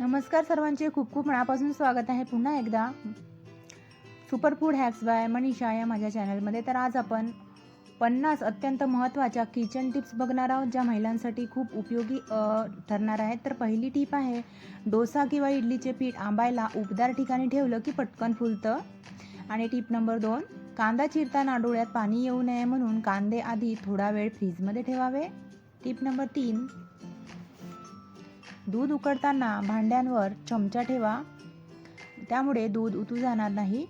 नमस्कार सर्वांचे. खूप खूप मनापासून स्वागत आहे पुन्हा एकदा. सुपरफूड हॅक्स बाय मनीषा या माझ्या चॅनलमध्ये तर आज आपण पन्नास अत्यंत महत्त्वाच्या किचन टिप्स बघणार आहोत ज्या महिलांसाठी खूप उपयोगी ठरणार आहेत. तर पहिली टीप आहे डोसा किंवा इडलीचे पीठ आंबायला उबदार ठिकाणी ठेवलं की पटकन फुलतं. आणि टीप नंबर दोन कांदा चिरताना डोळ्यात पाणी येऊ नये म्हणून कांदे आधी थोडा वेळ फ्रीजमध्ये ठेवावे. टीप नंबर तीन दूध उकडताना भांड्यांवर चमचा ठेवा. त्यामुळे दूध उतू जाणार नाही.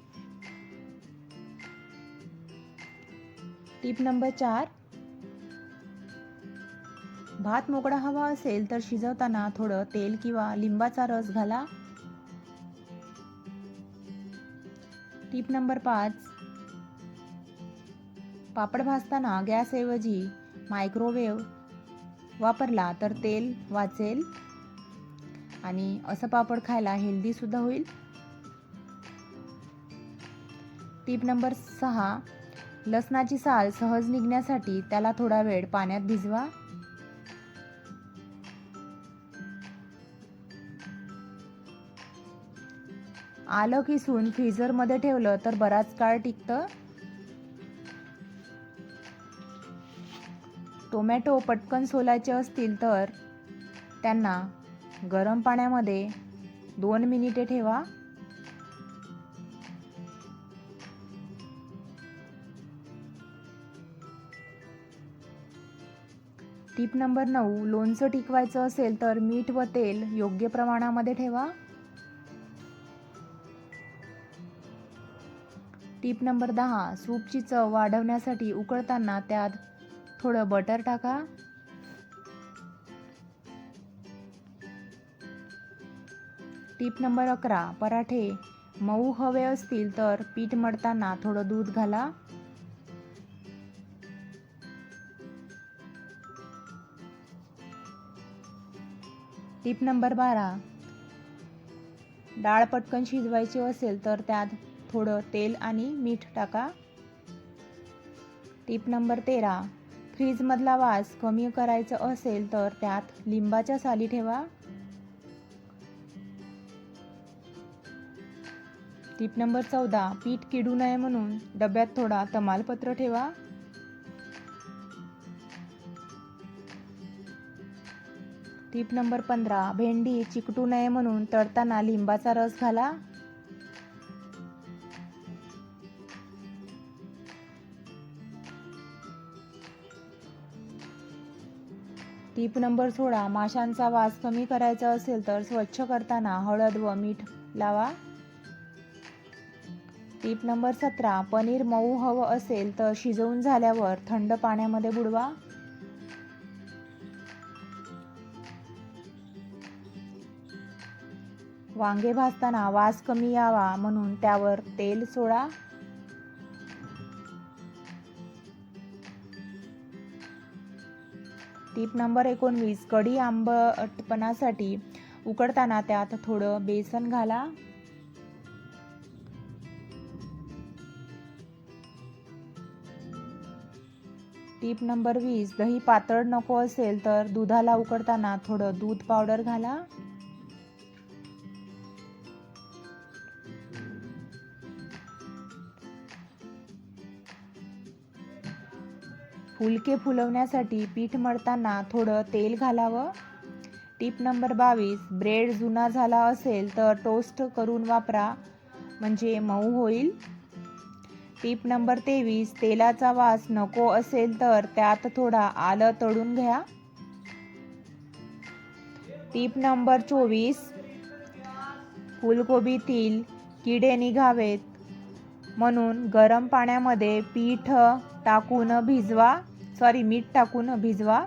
टीप नंबर चार. भात मोकळा हवा असेल तर शिजवताना थोडं तेल किंवा लिंबाचा रस घाला. टीप नंबर पाच. पापड भाजताना गॅसऐवजी मायक्रोवेव्ह वापरला तर तेल वाचेल. आणि असं पापड खायला हेल्दी सुद्धा होईल. टीप नंबर सहा लसणाची साल सहज निघण्यासाठी त्याला थोडा वेळ पाण्यात भिजवा. आलं किसून फ्रीझरमध्ये ठेवलं तर बराच काळ टिकतं. टोमॅटो पटकन सोलायचे असतील तर त्यांना गरम पाण्यामध्ये दोन मिनिटे ठेवा. टीप नंबर नऊ लोणचं टिकवायचं असेल तर मीठ व तेल योग्य प्रमाणामध्ये ठेवा. टीप नंबर दहा सूपची चव वाढवण्यासाठी उकळताना त्यात थोडं बटर टाका. टीप नंबर अकरा पराठे. मऊ हवे असतील तर पीठ मळताना थोडं दूध घाला. टीप नंबर बारा. डाळ पटकन शिजवायची असेल तर त्यात थोडं तेल आणि मीठ टाका. टीप नंबर तेरा. फ्रीजमधला वास कमी करायचा असेल तर त्यात लिंबाच्या साली ठेवा. टीप नंबर चौदा पीठ किडू नये म्हणून डब्यात थोडा तमालपत्र ठेवा. टीप नंबर पंधरा भेंडी चिकटू नये म्हणून तळताना लिंबाचा रस घाला. टीप नंबर सोळा माशांचा वास कमी करायचा असेल तर स्वच्छ करताना हळद व मीठ लावा. टीप नंबर सतरा पनीर मऊ हवं असेल तर शिजवून झाल्यावर थंड पाण्यामध्ये बुडवा. वांगे भाजताना वास कमी यावा म्हणून त्यावर तेल सोडा. टीप नंबर एकोणवीस कढी आंबटपणासाठी उकडताना त्यात थोडं बेसन घाला. टीप नंबर वीस दही पातळ नको असेल तर दुधाला उकडताना थोडं दूध पावडर घाला. फुलके फुलवण्यासाठी पीठ मळताना थोडं तेल घालावं. टीप नंबर बावीस ब्रेड जुना झाला असेल तर टोस्ट करून वापरा. म्हणजे मऊ होईल. टीप नंबर तेवीस तेलाचा वास नको असेल तर त्यात थोडा आलं तळून घ्या. टीप नंबर चोवीस फुलकोबीतील किडे निघावेत. म्हणून गरम पाण्यामध्ये पीठ टाकून भिजवा. सॉरी मीठ टाकून भिजवा.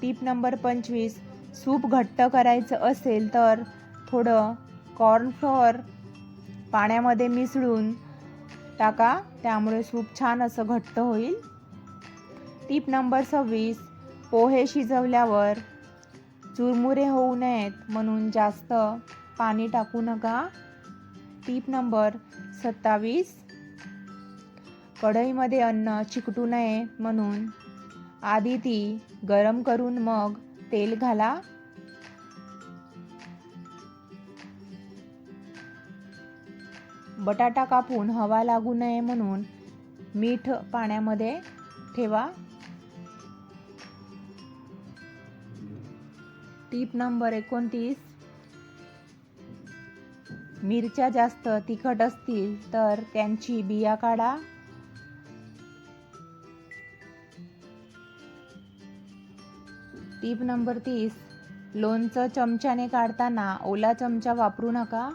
टीप नंबर पंचवीस सूप घट्ट करायचं असेल तर थोडं कॉर्नफ्लॉवर पाण्यामध्ये मिसळून टाका त्यामुळे सूप छान असं घट्ट होईल. टीप नंबर सव्वीस पोहे शिजवल्यावर चुरमुरे होऊ नयेत म्हणून जास्त पाणी टाकू नका. टीप नंबर सत्तावीस कढईमध्ये अन्न चिकटू नये म्हणून आधी ती गरम करून मग तेल घाला. बटाटा कापून हवा लागू नये म्हणून मीठ पाण्यामध्ये ठेवा. टीप नंबर एकोणतीस. मिरच्या जास्त तिखट असतील तर त्यांची बिया काढा. टीप नंबर तीस. लोणचं चमच्याने काढताना ओला चमचा वापरू नका.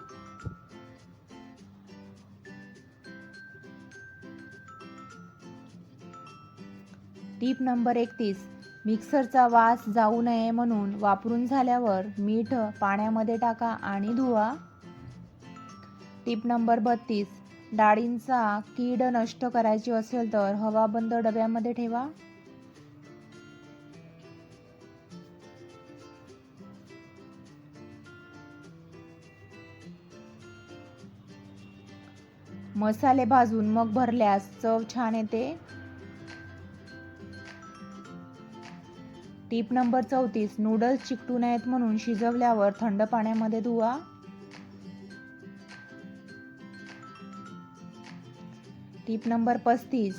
टीप नंबर एकतीस. मिक्सरचा वास जाऊ नये म्हणून वापरून झाल्यावर मीठ पाण्यामध्ये टाका आणि धुवा. टीप नंबर बत्तीस. डाळींचा कीड नष्ट करायची असेल तर हवाबंद डब्यामध्ये ठेवा. मसाले भाजून मग भरल्यास चव छान येते. टीप नंबर चौतीस नूडल्स चिकटू नयेत म्हणून शिजवल्यावर थंड पाण्यामध्ये धुवा. टीप नंबर पस्तीस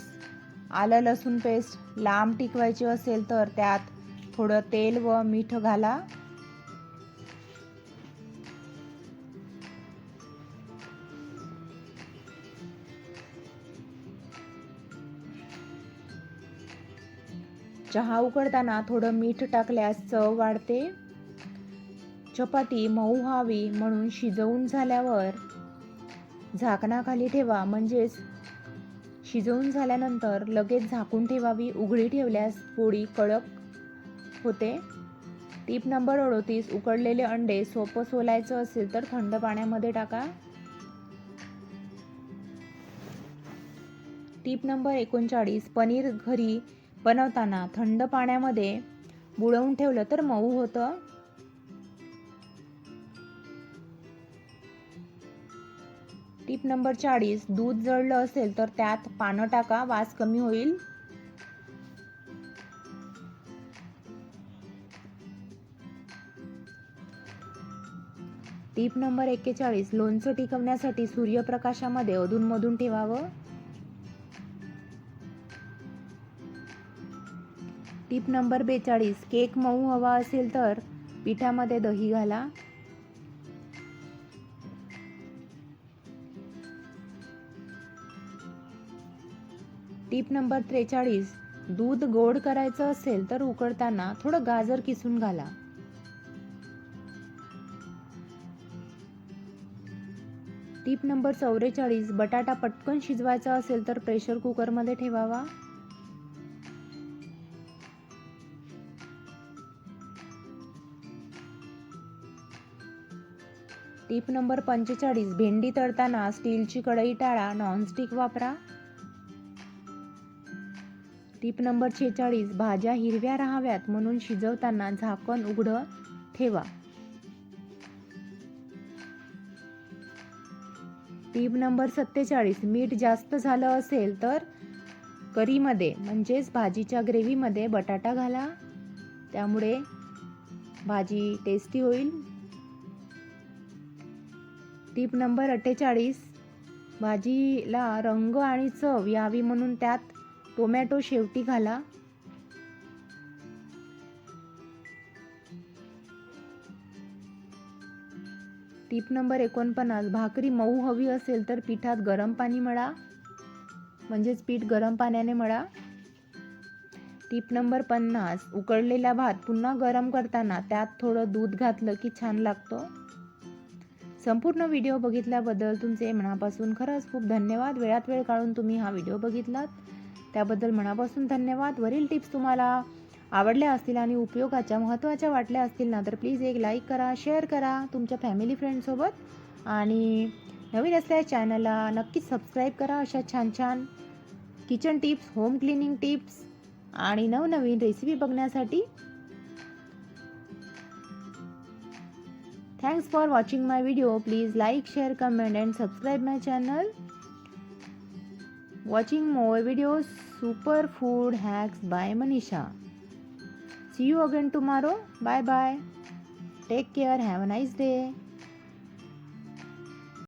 आलं लसूण पेस्ट लांब टिकवायची असेल तर त्यात थोडं तेल व मीठ घाला. चहा उकडताना थोडं मीठ टाकल्यास चव वाढते. चपाती मऊ व्हावी म्हणून शिजवून झाल्यावर झाकणाखाली ठेवा म्हणजेच शिजवून झाल्यानंतर लगेच झाकून ठेवावी. उघडी ठेवल्यास पोळी कडक होते. टीप नंबर अडोतीस उकडलेले अंडे सोपं सोलायचं असेल तर थंड पाण्यामध्ये टाका. टीप नंबर एकोणचाळीस पनीर घरी बनवताना थंड पाण्यामध्ये बुडवून ठेवलं तर मऊ होतं. टीप नंबर चाळीस दूध जळलं असेल तर त्यात पानं टाका वास कमी होईल. टीप नंबर एक्केचाळीस लोणचं टिकवण्यासाठी सूर्यप्रकाशामध्ये अधूनमधून ठेवावं. टीप नंबर बेचाळीस. केक मऊ हवा असेल तर पिठामध्ये दही घाला. टीप नंबर त्रेचाळीस. दूध गोड करायचं असेल तर उकडताना थोडं गाजर किसून घाला. टीप नंबर चौवेचाळीस. बटाटा पटकन शिजवायचा असेल तर प्रेशर कुकरमध्ये ठेवावा. टीप नंबर पंचेचाळीस भेंडी तळताना स्टीलची कढई टाळा नॉनस्टिक वापरा. टीप नंबर छेचाळीस भाज्या हिरव्या राहाव्यात म्हणून शिजवताना झाकण उघडं ठेवा. टीप नंबर सत्तेचाळीस मीठ जास्त झालं असेल तर करीमध्ये म्हणजेच भाजीच्या ग्रेव्हीमध्ये बटाटा घाला. त्यामुळे भाजी टेस्टी होईल. टीप नंबर अठ्ठेचाळीस. भाजीला रंग आणि चव यावी म्हणून त्यात टोमॅटो शेवटी घाला. टीप नंबर एकोणपन्नास. भाकरी मऊ हवी असेल तर पिठात गरम पाणी मळा. म्हणजेच पीठ गरम पाण्याने मळा. टीप नंबर पन्नास. उकडलेला भात पुन्हा गरम करताना त्यात थोडं दूध घातलं की छान लागतो. संपूर्ण व्हिडिओ बघितल्याबद्दल तुमचे मनापासून खरंच खूप धन्यवाद. वेळात वेळ काढून तुम्ही हा व्हिडिओ बघितलात. त्याबद्दल मनापासून धन्यवाद. वरील टिप्स तुम्हाला आवडल्या असतील आणि उपयोगाच्या महत्त्वाच्या वाटल्या असतील ना तर प्लीज एक लाईक करा शेअर करा तुमच्या फॅमिली फ्रेंडसोबत आणि नवीन असल्या चॅनलला नक्कीच सबस्क्राईब करा अशा छान छान kitchen tips home cleaning tips आणि नवनवीन रेसिपी बघण्यासाठी. Thanks for watching my video. Please like, share, comment and subscribe my channel. Watching more videos Super Food Hacks by Manisha. See you again tomorrow. Bye bye. Take care. Have a nice day.